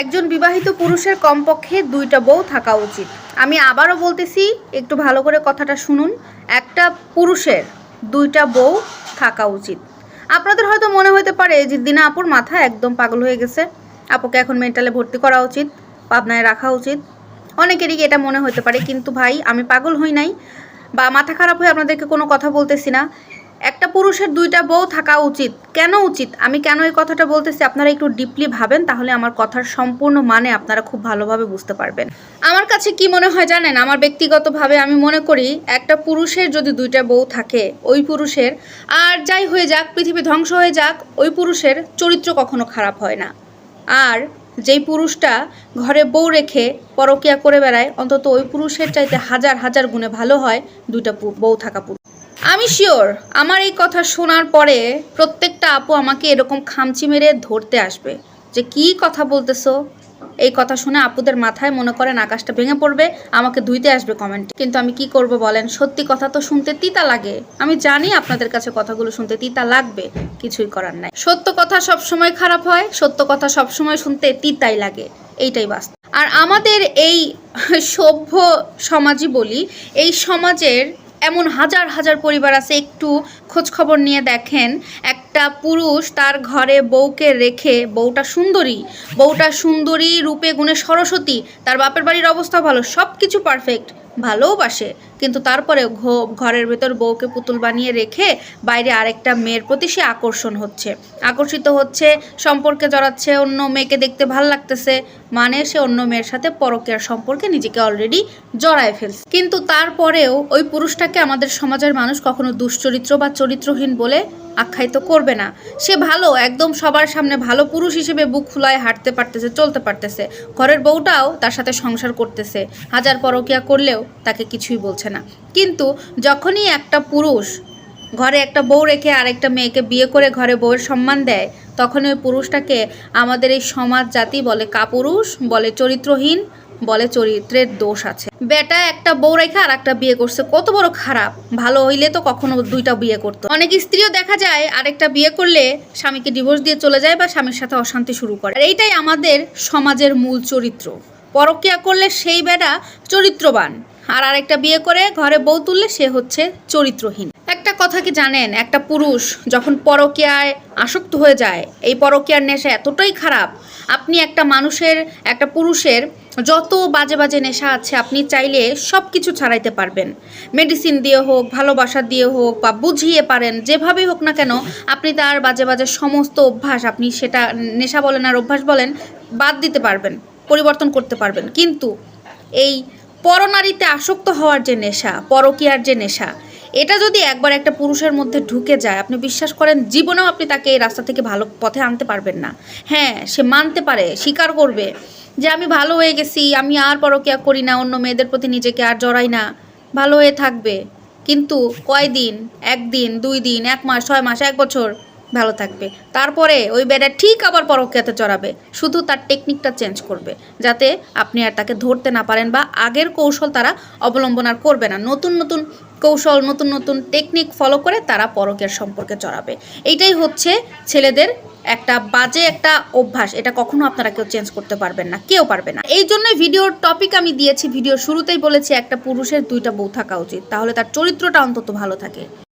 একজন বিবাহিত পুরুষের কমপক্ষে দুইটা বউ থাকা উচিত। আমি আবারও বলতেছি, একটু ভালো করে কথাটা শুনুন। একটা পুরুষের দুইটা বউ থাকা উচিত। আপনাদের হয়তো মনে হতে পারে যে দিনা আপুর মাথা একদম পাগল হয়ে গেছে। আপুকে এখন মেন্টালে ভর্তি করা উচিত, পাবনায় রাখা উচিত। অনেকেরই এটা মনে হতে পারে, কিন্তু ভাই, আমি পাগল হই নাই বা মাথা খারাপ হয়ে আপনাদেরকে কোনো কথা বলতেছি না। একটা পুরুষের দুইটা বউ থাকা উচিত। কেন উচিত? আমি কেন এই কথাটা বলতেছি? আপনারা একটু ডিপলি ভাবেন, তাহলে আমার কথার সম্পূর্ণ মানে আপনারা খুব ভালোভাবে বুঝতে পারবেন। আমার কাছে কি মনে হয় জানেন? আমার ব্যক্তিগতভাবে আমি মনে করি, একটা পুরুষের যদি দুইটা বউ থাকে, ওই পুরুষের, আর যাই হয়ে যাক, পৃথিবী ধ্বংস হয়ে যাক, ওই পুরুষের চরিত্র কখনো খারাপ হয় না। আর যেই পুরুষটা ঘরে বউ রেখে পরকিয়া করে বেড়ায়, অন্তত ওই পুরুষের চাইতে হাজার হাজার গুণে ভালো হয়, দুইটা বউ থাকা পুরুষ। আমি শিওর আমার এই কথা শোনার পরে প্রত্যেকটা আপু আমাকে এরকম খামচি মেরে ধরতে আসবে যে কি কথা বলতেছো? এই কথা শুনে আপুদের মাথায় মনে করেন আকাশটা ভেঙে পড়বে, আমাকে ধুইতে আসবে কমেন্ট কিন্তু আমি কি করব বলেন? সত্যি কথা তো শুনতে তিতা লাগে। আমি জানি আপনাদের কাছে কথাগুলো শুনতে তিতা লাগবে, কিছুই করার নাই। সত্য কথা সব সময় খারাপ হয়, সত্য কথা সব সময় শুনতে তিতাই লাগে, এইটাই বাস্তব। আর আমাদের এই সভ্য সমাজই বলি, এই সমাজের এমন হাজার হাজার পরিবার আছে, একটু খোঁজ খবর নিয়ে দেখেন। একটা পুরুষ তার ঘরে বউকে রেখে, বউটা সুন্দরী বউটা সুন্দরী রূপে গুণে সরস্বতী, তার বাপের বাড়ির অবস্থা ভালো সব কিছু পারফেক্ট ভালোবাসে কিন্তু তারপরে ঘরের ভেতর বউকে পুতুল বানিয়ে রেখে বাইরে আরেকটা মেয়ের প্রতি সে আকর্ষণ হচ্ছে। আকর্ষিত হচ্ছে, সম্পর্কে জড়াচ্ছে, অন্য মেয়েকে দেখতে ভালো লাগতেছে মানে সে অন্য মেয়ের সাথে পরকীয়ার সম্পর্কে নিজেকে অলরেডি জড়ায় ফেলছে। কিন্তু তারপরেও ওই পুরুষটাকে আমাদের সমাজের মানুষ কখনো দুশ্চরিত্র বা চরিত্রহীন বলে আখ্যায়িত করবে না। সে ভালো, একদম সবার সামনে ভালো পুরুষ হিসেবে বুক ফুলায় হাঁটতে পারতেছে, চলতে পারতেছে। ঘরের বউটাও তার সাথে সংসার করতেছে। হাজার পরকিয়া করলেও তাকে কিছুই বলছে না। কিন্তু যখনই একটা পুরুষ ঘরে একটা বউ রেখে আরেকটা মেয়েকে বিয়ে করে ঘরে বউয়ের সম্মান দেয় তখন ওই পুরুষটাকে আমাদের এই সমাজ জাতি বলে কাপুরুষ, বলে চরিত্রহীন, বলে চরিত্রের দোষ আছে। বেটা একটা বউ রেখে আর একটা বিয়ে করছে, কত বড় খারাপ। ভালো হইলে তো কখনো দুইটা বিয়ে করতো। অনেক স্ত্রীও দেখা যায় আরেকটা বিয়ে করলে স্বামীকে ডিভোর্স দিয়ে চলে যায় বা স্বামীর সাথে অশান্তি শুরু করে। এইটাই আমাদের সমাজের মূল চরিত্র। পরকিয়া করলে সেই বেটা চরিত্রবান। আর আরেকটা বিয়ে করে ঘরে বউ তুললে সে হচ্ছে চরিত্রহীন। একটা কথা কি জানেন? একটা পুরুষ যখন পরকীয়ায় আসক্ত হয়ে যায়, এই পরকীয়ার নেশা এতটাই খারাপ। আপনি একটা মানুষের, একটা পুরুষের যত বাজে বাজে নেশা আছে, আপনি চাইলে সব কিছু ছাড়াইতে পারবেন। মেডিসিন দিয়ে হোক, ভালোবাসা দিয়ে হোক বা বুঝিয়ে পারেন, যেভাবেই হোক না কেন, আপনি তার বাজে বাজে সমস্ত অভ্যাস, আপনি সেটা নেশা বলেন আর অভ্যাস বলেন, বাদ দিতে পারবেন, পরিবর্তন করতে পারবেন। কিন্তু এই পরনারীতে আসক্ত হওয়ার যে নেশা, পরকীয়ার যে নেশা, এটা যদি একবার একটা পুরুষের মধ্যে ঢুকে যায়, আপনি বিশ্বাস করেন জীবনেও আপনি তাকে এই রাস্তা থেকে ভালো পথে আনতে পারবেন না। হ্যাঁ সে মানতে পারে, স্বীকার করবে যে আমি ভালো হয়ে গেছি, আমি আর পরকীয়া করি না, অন্য মেয়েদের প্রতি নিজেকে আর জড়াই না। ভালো হয়ে থাকবে। কিন্তু কয়দিন? একদিন, দুই দিন, এক মাস, ছয় মাস, এক বছর? ভালো থাকবে। তারপরে ওই বেড়া ঠিক আবার পরকীয়াতে চড়াবে। শুধু তার টেকনিকটা চেঞ্জ করবে, যাতে আপনি আর তাকে ধরতে না পারেন বা আগের কৌশল তারা অবলম্বন আর করবে না। নতুন নতুন কৌশল, নতুন নতুন টেকনিক ফলো করে তারা পরকীয়ার সম্পর্কে চড়াবে। এইটাই হচ্ছে ছেলেদের একটা বাজে একটা অভ্যাস। এটা কখনো আপনারা কেউ চেঞ্জ করতে পারবেন না, কেউ পারবে না। এই জন্য ভিডিওর টপিক আমি দিয়েছি। ভিডিও শুরুতেই বলেছি, একটা পুরুষের দুইটা বউ থাকা উচিত। তাহলে তার চরিত্রটা অন্তত ভালো থাকে।